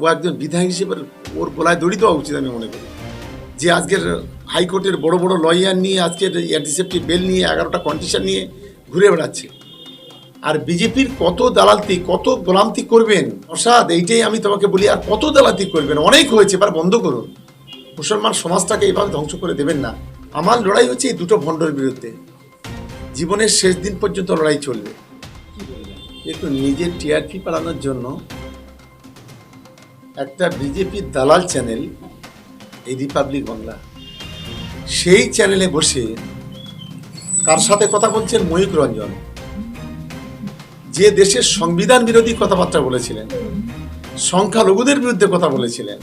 ও একজন বিধায়ক হিসেবে ওর গলায় দড়ি দেওয়া উচিত আমি মনে করি। যে আজকের হাইকোর্টের বড় বড় লয়ার নিয়ে আজকের অ্যান্টিসেপ্টিক বেল নিয়ে এগারোটা কন্ডিশন নিয়ে ঘুরে বেড়াচ্ছে। আর বিজেপির কত দালালতি, কত গোলামতি করবেন? অসাদ এইটাই আমি তোমাকে বলি, আর কত দালালতি করবেন? অনেক হয়েছে, এবার বন্ধ করুন। মুসলমান সমাজটাকে এইভাবে ধ্বংস করে দেবেন না। আমার লড়াই হচ্ছে এই দুটো ভণ্ডর বিরুদ্ধে। জীবনের শেষ দিন পর্যন্ত লড়াই চলবে। একটু নিজের টিআরপি পালানোর জন্য একটা বিজেপির দালাল চ্যানেল এই রিপাবলিক বাংলা সেই চ্যানেলে বসে কার সাথে কথা বলছেন ময়ূক রঞ্জন? যে দেশের সংবিধান বিরোধী কথাবার্তা বলেছিলেন, সংখ্যালঘুদের বিরুদ্ধে কথা বলেছিলেন,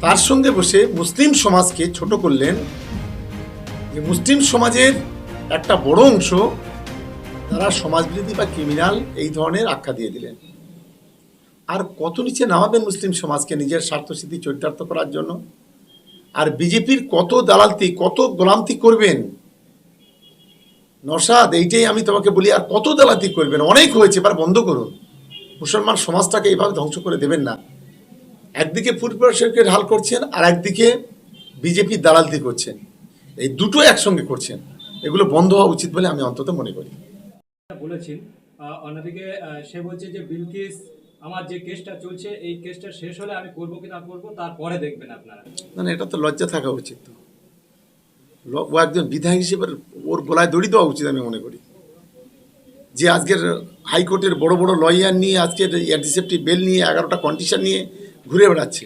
তার সঙ্গে বসে মুসলিম সমাজকে ছোট করলেন। যে মুসলিম সমাজের একটা বড় অংশ তারা সমাজবিরোধী বা ক্রিমিনাল এই ধরনের আখ্যা দিয়ে দিলেন। আর কত নিচে নামাবেন মুসলিম সমাজকে নিজের স্বার্থ স্বার্থসিদ্ধি, চরিতার্থ করার জন্য? আর বিজেপির কত দালালতি, কত গোলামতি করবেন? নসাদ এইটাই আমি তোমাকে বলি, আর কত দালালতি করবেন? অনেক হয়েছে, এবার বন্ধ করুন মুসলমান সমাজটাকে এইভাবে ধ্বংস করে দেবেন না। একদিকে পূর্বশকে ঢাল করছেন, আর একদিকে বিজেপির দালালতি করছেন। এই দুটো একসঙ্গে করছেন। এগুলো বন্ধ হওয়া উচিত বলে আমি অন্তত মনে করি। বলেছেন। অন্যদিকে সে বলছে যে বিলকিস আমার যে কেসটা চলছে, এই কেসটা শেষ হলে আমি করব কি না করব, তারপরে দেখবেন আপনারা। না না, এটা তো লজ্জা থাকা উচিত। তো ও একজন বিধায়ক হিসেবে ওর গলায় দড়ি দেওয়া উচিত আমি মনে করি। যে আজকের হাইকোর্টের বড় বড় লয়ার নিয়ে আজকের অ্যান্টিসেপ্টিক বেল নিয়ে এগারোটা কন্ডিশন নিয়ে ঘুরে বেড়াচ্ছে।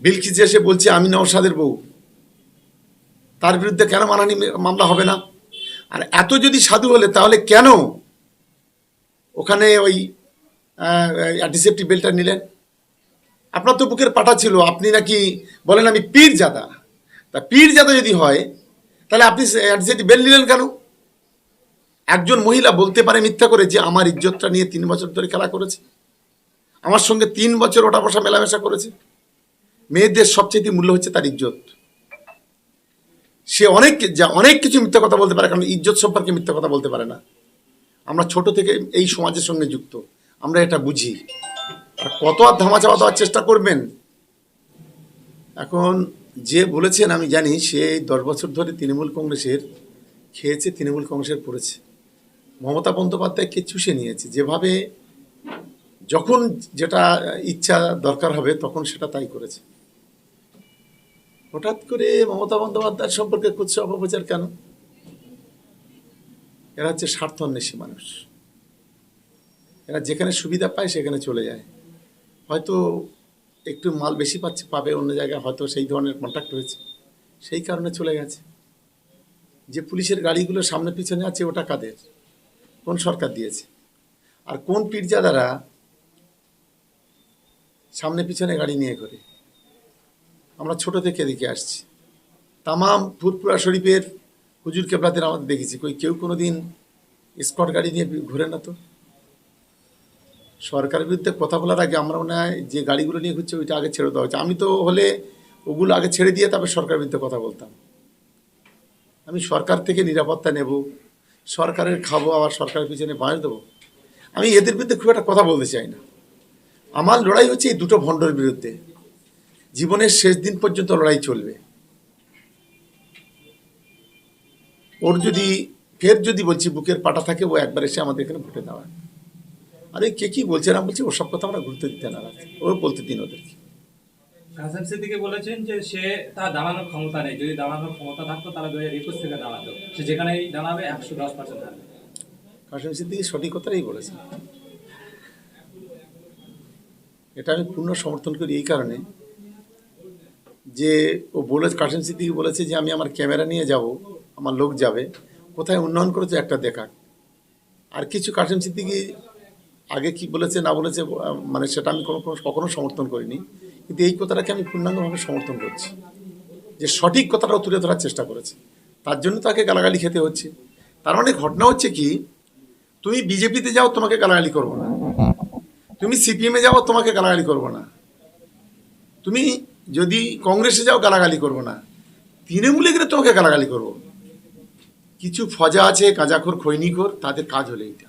বিলকিস এসে বলছে, আমি নওশাদের বউ। তার বিরুদ্ধে কেন মানানি মামলা হবে না? আর এত যদি সাধু হলে তাহলে কেন ওখানে ওই অ্যান্টিসেপ্টিক বেলটা নিলেন। আপনার তো বুকের পাটা ছিল, আপনি নাকি বলেন আমি পীর জাদা তা পীর জাদা যদি হয়, তাহলে আপনি অ্যাডসেটি বেল নিলেন কেন? একজন মহিলা বলতে পারে মিথ্যা করে যে আমার ইজ্জতটা নিয়ে তিন বছর ধরে খেলা করেছে। আমার সঙ্গে তিন বছর ওটা বসা মেলামেশা করেছে। মেয়েদের সবচেয়ে মূল্য হচ্ছে তার ইজ্জত। সে অনেক, যা অনেক কিছু মিথ্যা কথা বলতে পারে, কারণ ইজ্জত সম্পর্কে মিথ্যা কথা বলতে পারে না। আমরা ছোট থেকে এই সমাজের সঙ্গে যুক্ত। আমরা এটা বুঝি। আর কত আর ধামা ধামাচাপা দেওয়ার চেষ্টা করবেন? এখন যে বলেছেন, আমি জানি সে দশ বছর ধরে তৃণমূল কংগ্রেসের, খেয়েছে, তৃণমূল কংগ্রেসের পড়েছে। মমতা বন্দ্যোপাধ্যায়কে চুষে নিয়েছে? যেভাবে যখন যেটা ইচ্ছা দরকার হবে, তখন সেটা তাই করেছে। হঠাৎ করে মমতা বন্দ্যোপাধ্যায় সম্পর্কে কুৎসা অপপ্রচার কেন? এরা হচ্ছে স্বার্থান্বেষী মানুষ। এরা যেখানে সুবিধা পায় সেখানে চলে যায়। হয়তো একটু মাল বেশি পাচ্ছে, পাবে অন্য জায়গায়, হয়তো সেই ধরনের কন্ট্যাক্ট হয়েছে। সেই কারণে চলে গেছে। যে পুলিশের গাড়িগুলো সামনে পিছনে আছে, ওটা কাদের? কোন সরকার দিয়েছে? আর কোন পীরজাদারা সামনে পিছনে গাড়ি নিয়ে করে আমরা ছোট থেকে দেখে আসছি। তামাম ফুরপুরা শরীফের হুজুর কেবলাদের আমাদের দেখেছি। কই, কেউ কোনো দিন স্কট গাড়ি নিয়ে ঘুরে না তো? সরকারের বিরুদ্ধে কথা বলার আগে আমরা মনে হয় যে গাড়িগুলো নিয়ে ঘুরছে ওইটা আগে ছেড়ে দেওয়া হচ্ছে আমি তো হলে ওগুলো আগে ছেড়ে দিয়ে তারপর সরকারের বিরুদ্ধে কথা বলতাম। আমি সরকার থেকে নিরাপত্তা নেব, সরকারের খাব, আবার সরকারের পিছনে বাঁশ দেবো। আমি এদের বিরুদ্ধে খুব একটা কথা বলতে চাই না। আমার লড়াই হচ্ছে এই দুটো ভণ্ডর বিরুদ্ধে। জীবনের শেষ দিন পর্যন্ত লড়াই চলবে। ওর যদি, ফের যদি বলছি বুকের পাটা থাকে, ও একবার এসে আমাদের এখানে ভোটে দেওয়া আরে কে কি বলছে? না বলছে ওসব কথা আমরা গুরুত্ব দিতে না ও বলতে দিন ওদেরকে। কাসেম সিদ্দিকি বলেছেন যে সে তার দাঁড়ানোর ক্ষমতা নেই। যদি দাঁড়ানোর ক্ষমতা থাকতো তাহলে দু হাজার একুশ থেকে দাঁড়াতো। সে যেখানেই দাঁড়াবে একশো দশ পার্সেন্ট থাকবে কাশিম সিদ্দিকি সঠিক কথাই বলেছে এটা আমি পূর্ণ সমর্থন করি এই কারণে যে ও বলে কাশিম সিদ্দিকি বলেছে যে আমি আমার ক্যামেরা নিয়ে যাব আমার লোক যাবে। কোথায় উন্নয়ন করেছে একটা দেখাক। আর কিছু কাশিম সিদ্দিকি আগে কি বলেছে, না বলেছে মানে সেটা আমি কোনো কখনো সমর্থন করিনি। কিন্তু এই কথাটাকে আমি পূর্ণাঙ্গভাবে সমর্থন করছি। যে সঠিক কথাটাও তুলে ধরার চেষ্টা করেছে। তার জন্য তাকে গালাগালি খেতে হচ্ছে। তার মানে ঘটনা হচ্ছে কি, তুমি বিজেপিতে যাও, তোমাকে গালাগালি করব না। তুমি সিপিএমে যাও, তোমাকে গালাগালি করব না। তুমি যদি কংগ্রেসে যাও, গালাগালি করব না। তৃণমূলে গেলে তোমাকে গালাগালি করব। কিছু ফজা আছে, কাজাখোর, খৈনিখোর, তাদের কাজ হলে এইটা।